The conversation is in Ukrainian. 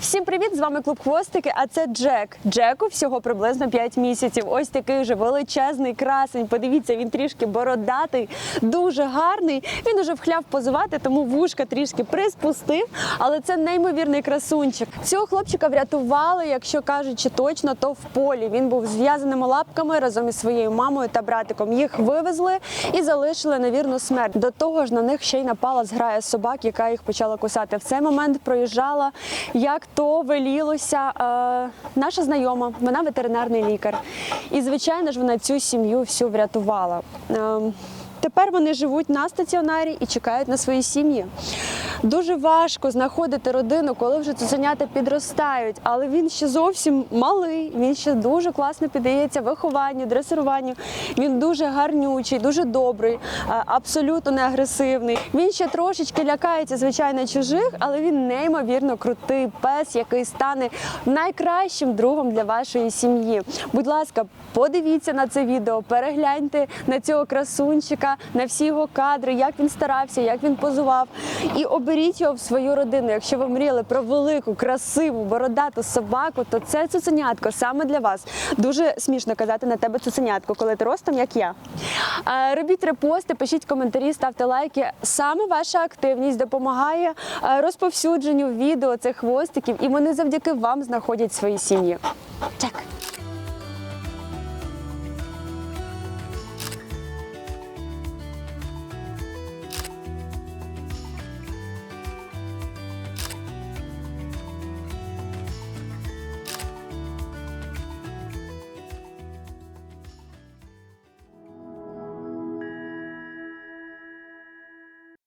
Всім привіт! З вами клуб Хвостики. А це Джек. Джеку всього приблизно 5 місяців. Ось такий вже величезний красень. Подивіться, він трішки бородатий, дуже гарний. Він уже вхляв позувати, тому вушка трішки приспустив. Але це неймовірний красунчик. Цього хлопчика врятували, якщо кажучи точно, то в полі. Він був зв'язаними лапками разом із своєю мамою та братиком. Їх вивезли і залишили на вірну смерть. До того ж, на них ще й напала зграя собак, яка їх почала кусати. В цей момент проїжджала, як то велілося, е, наша знайома, вона ветеринарний лікар. І, звичайно ж, вона цю сім'ю всю врятувала. Е, Тепер вони живуть на стаціонарі і чекають на свої сім'ї. Дуже важко знаходити родину, коли вже цуценята підростають, але він ще зовсім малий. Він ще дуже класно піддається вихованню, дресируванню. Він дуже гарнючий, дуже добрий, абсолютно не агресивний. Він ще трошечки лякається, звичайно, чужих, але він неймовірно крутий пес, який стане найкращим другом для вашої сім'ї. Будь ласка, подивіться на це відео, перегляньте на цього красунчика, на всі його кадри, як він старався, як він позував. І оберіть його в свою родину. Якщо ви мріяли про велику, красиву, бородату собаку, то це цуценятко саме для вас. Дуже смішно казати на тебе цуценятко, коли ти ростом, як я. Робіть репости, пишіть коментарі, ставте лайки. Саме ваша активність допомагає розповсюдженню відео цих хвостиків, і вони завдяки вам знаходять свої сім'ї. Чек!